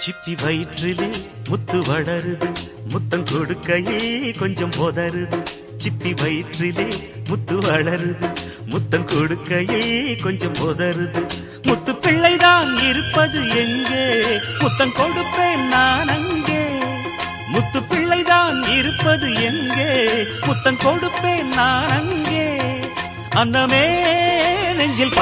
சிப்பி வயிற்றிலே முத்து வளருது. முத்தம் கொடுக்கையே கொஞ்சம் போதருது. சிப்பி வயிற்றிலே முத்து வளருது. முத்தம் கொடுக்கையே கொஞ்சம் போதருது. முத்து பிள்ளைதான் இருப்பது எங்கே? முத்தம் கொடுப்பேன் நான் அங்கே. முத்து பிள்ளைதான் இருப்பது எங்கே? முத்தம் கொடுப்பேன் நான் அங்கே. அன்னமே நெஞ்சில்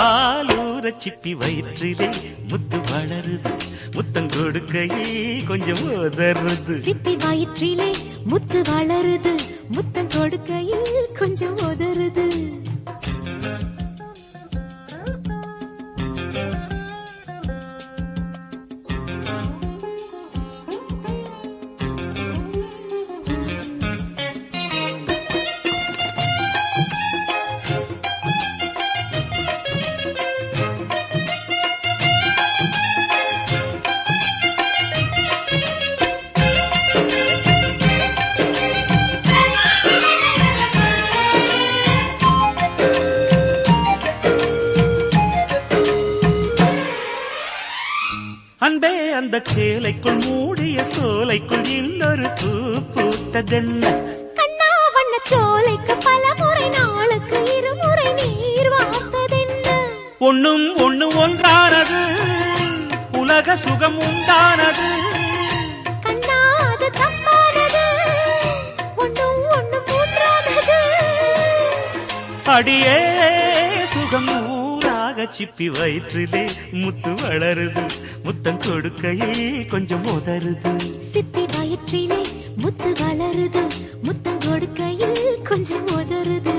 சிப்பி வயிற்றிலே முத்து வளருது. முத்தம் கொடுக்கையில் கொஞ்சம் உதறுது. சிப்பி வயிற்றிலே முத்து வளருது. முத்தம் கொடுக்கையில் கொஞ்சம் உதறுது. அன்பே அந்த சேலைக்குள் மூடிய சோலைக்குள் இன்னொரு பூ பூத்ததென்ன கண்ணா வண்ண சோலைக்கு பல முறை நாளுக்கு இருமுறை நீர் வார்த்ததென்ன? ஒண்ணும் ஒண்ணு ஒன்றானது. உலக சுகம் உண்டானது. அடியே சுகம் ஊராக சிப்பி வயிற்றிலே முத்து வளருது. முத்தம் கொடுக்கையே கொஞ்சம் உதருது சிப்பி வயிற்றிலே முத்து வளருது. முத்தம் கொடுக்கையில் கொஞ்சம் உதருது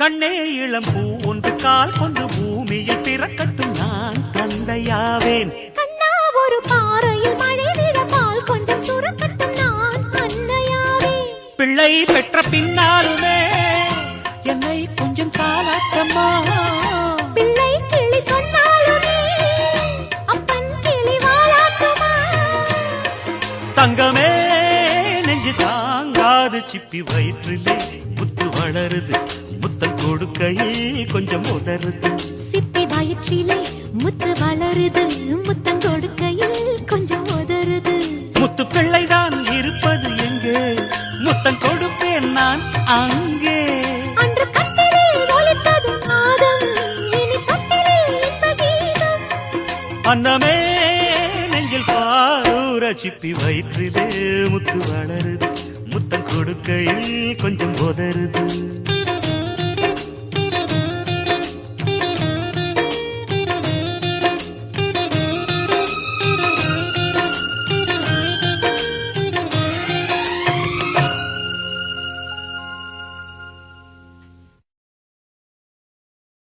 கண்ணே இளம் பூ ஒன்று கால் கொண்டு பூமியில் பிறக்கட்டும் நான் தந்தையாவேன். கண்ணா ஒரு பாறையில் மழை விட பால் கொஞ்சம் சுரக்கட்டும் நான் அன்னையாவே பிள்ளை பெற்ற பின்னாலுமே என்னை கொஞ்சம் காலாட்டம்மா பிள்ளை கிளி சொன்னாலுமே அப்பன் கிளி வாழாட்டுமா தங்கமே நெஞ்சு தாங்காது சிப்பி வயிற்றிலே முத்து வளருது. முத்தம் கொடுக்கையில் கொஞ்சம் உதறுது. சிப்பி வயிற்றிலே முத்து வளருது. முத்தம் கொடுக்கையில் கொஞ்சம் உதறுது. முத்து பிள்ளைதான் இருப்பது எங்கே? முத்தம் கொடுப்பேன் நான் அங்கே. அன்று கட்டிலில் ஒலித்தது நாதம் இனி கீதம். அன்னமே நெஞ்சில் பாரூர சிப்பி வயிற்றிலே முத்து வளருது. முத்தம் கொடுக்கையில் கொஞ்சம் உதறுது.